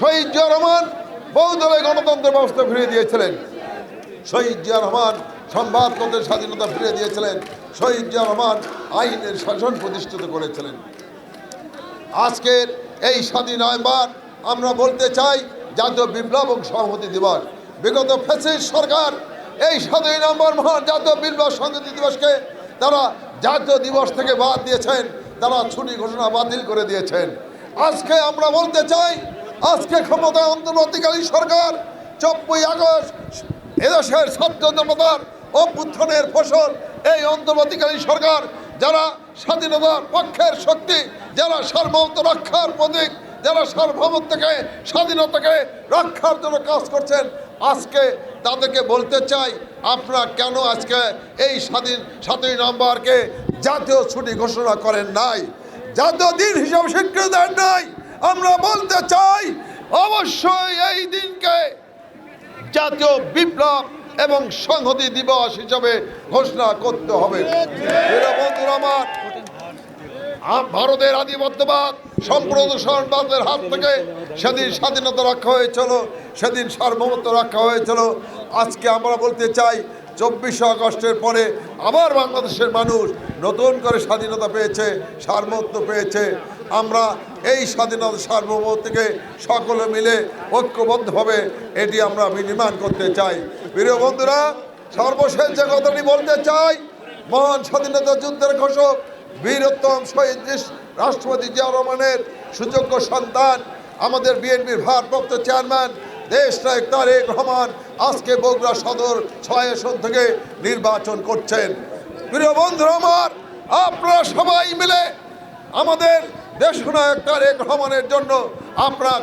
শহীদ জিয়া রহমান বহুদলে গণতন্ত্র ব্যবস্থা ফিরিয়ে দিয়েছিলেন। শহীদ জিয়া রহমান সংবাদপত্রের স্বাধীনতা ফিরিয়ে দিয়েছিলেন। শহীদ জিয়া রহমান আইনের শাসন প্রতিষ্ঠিত করেছিলেন। আজকের এই স্বাধীন নভেম্বর আমরা বলতে চাই জাতীয় বিপ্লব এবং সংহতি দিবস। বিগত ফেসিস সরকার এই স্বাধীন নভেম্বর মহান জাতীয় বিপ্লব সংহতি দিবসকে তারা জাতীয় দিবস থেকে বাদ দিয়েছেন। তারা ছুটি ঘোষণা বাতিল করে দিয়েছেন। আজকে আমরা বলতে চাই আজকে ক্ষমতায় অন্তর্বর্তীকালীন সরকার চব্বই আগস্ট, এদেশের ছাত্র অভ্যুত্থানের ফসল। এই অন্তর্বর্তীকালীন সরকার যারা স্বাধীনতার পক্ষের শক্তি, যারা সার্বভৌমত্ব রক্ষার প্রতীক, যারা সার্বভৌমত্বকে, স্বাধীনতাকে রক্ষার জন্য কাজ করছেন, আজকে তাদেরকে বলতে চাই, আপনারা কেন আজকে এই স্বাধীন সাতই নম্বরকে জাতীয় ছুটি ঘোষণা করেন নাই? জাতীয় দিন হিসাবে স্বীকৃতি দেন নাই? আমরা বলতে চাই, অবশ্যই এই দিনকে জাতীয় বিপ্লব এবং সংহতি দিবস হিসাবে ঘোষণা করতে হবে। বন্ধুরা আমার ভারতের আধিপত্যবাদ সম্প্রদূষণবাদের হাত থেকে সেদিন স্বাধীনতা রক্ষা হয়েছিল, সেদিন সার্বভৌমত্ব রক্ষা হয়েছিল। আজকে আমরা বলতে চাই, চব্বিশে আগস্টের পরে আবার বাংলাদেশের মানুষ নতুন করে স্বাধীনতা পেয়েছে, সার্বভৌমত্ব পেয়েছে। আমরা এই স্বাধীনতা, সার্বভৌমত্বকে সকলে মিলে ঐক্যবদ্ধভাবে এটি আমরা বিনির্মাণ করতে চাই। প্রিয় বন্ধুরা, সর্বশেষ যে কথাটি বলতে চাই, মহান স্বাধীনতা যুদ্ধের ঘোষক, বীরোত্তম শহীদ রাষ্ট্রপতি জিয়া রহমানের সুযোগ্য সন্তান, আমাদের বিএনপির ভারপ্রাপ্ত চেয়ারম্যান, দেশ নায়ক তারেক রহমান আজকে বগুড়া সদর ছয় আসন থেকে নির্বাচন করছেন। প্রিয় বন্ধুরা আমার, আপনারা সবাই মিলে আমাদের দেশনায়ক তারেক রহমানের জন্য আপনার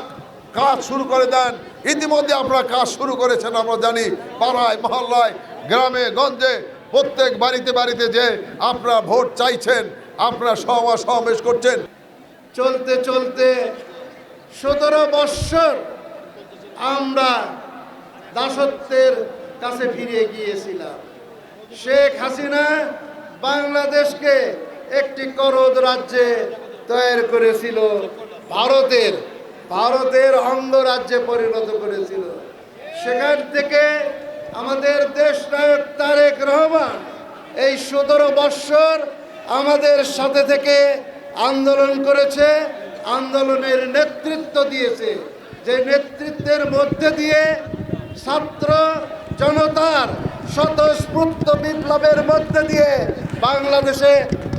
কাজ শুরু করে দেন। ইতিমধ্যে আপনারা কাজ শুরু করেছেন, আমরা জানি পাড়ায়, মহল্লায়, গ্রামে, গঞ্জে, প্রত্যেক বাড়িতে বাড়িতে যে আপনারা ভোট চাইছেন, আপনারা সভা সমাবেশ করছেন। চলতে চলতে সতেরো বৎসর আমরা দাসত্বের কাছে ফিরে গিয়েছিলাম। শেখ হাসিনা বাংলাদেশকে একটি করদ রাজ্যে তৈরি করেছিল, ভারতের ভারতের অঙ্গরাজ্যে পরিণত করেছিল। সেখান থেকে আমাদের দেশ নায়ক তারেক রহমান এই সতেরো বৎসর আমাদের সাথে থেকে আন্দোলন করেছে, আন্দোলনের নেতৃত্ব দিয়েছে। যে নেতৃত্বের মধ্যে দিয়ে ছাত্র জনতার স্বতঃস্ফূর্ত বিপ্লবের মধ্যে দিয়ে বাংলাদেশে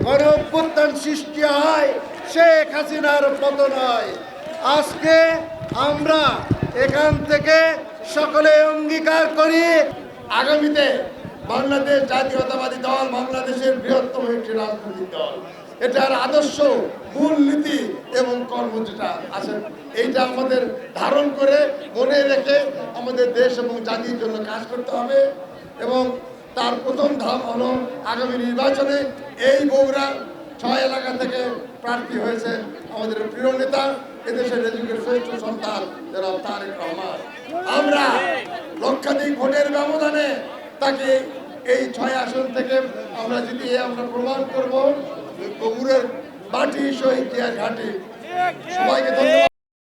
গণ সৃষ্টি হয়, শেখ হাসিনার পতন হয় আজকে আমরা এখান থেকে সকলে অঙ্গীকার করি, আগামীতে বাংলাদেশ জাতীয়তাবাদী দল বাংলাদেশের বৃহত্তম একটি রাজনৈতিক দল। এটার আদর্শ মূলনীতি এবং কর্ম যেটা আছে। এইটা আমাদের ধারণ করে মনে রেখে আমাদের দেশ এবং জাতির জন্য কাজ করতে হবে। এবং তার প্রথম ধাপ হল আগামী নির্বাচনে এই বগুড়া ছয় এলাকা থেকে প্রার্থী হয়েছে আমাদের প্রিয় নেতা, এদেশের রেজুকের শ্রেষ্ঠ সন্তান যারা তারেক রহমান। আমরা লক্ষাধিক ভোটের ব্যবধানে তাকে এই ছয় আসন থেকে আমরা যদি আমরা প্রমাণ করব বগুড়ের মাটি জিয়ার ঘাটি। সবাইকে ধন্যবাদ।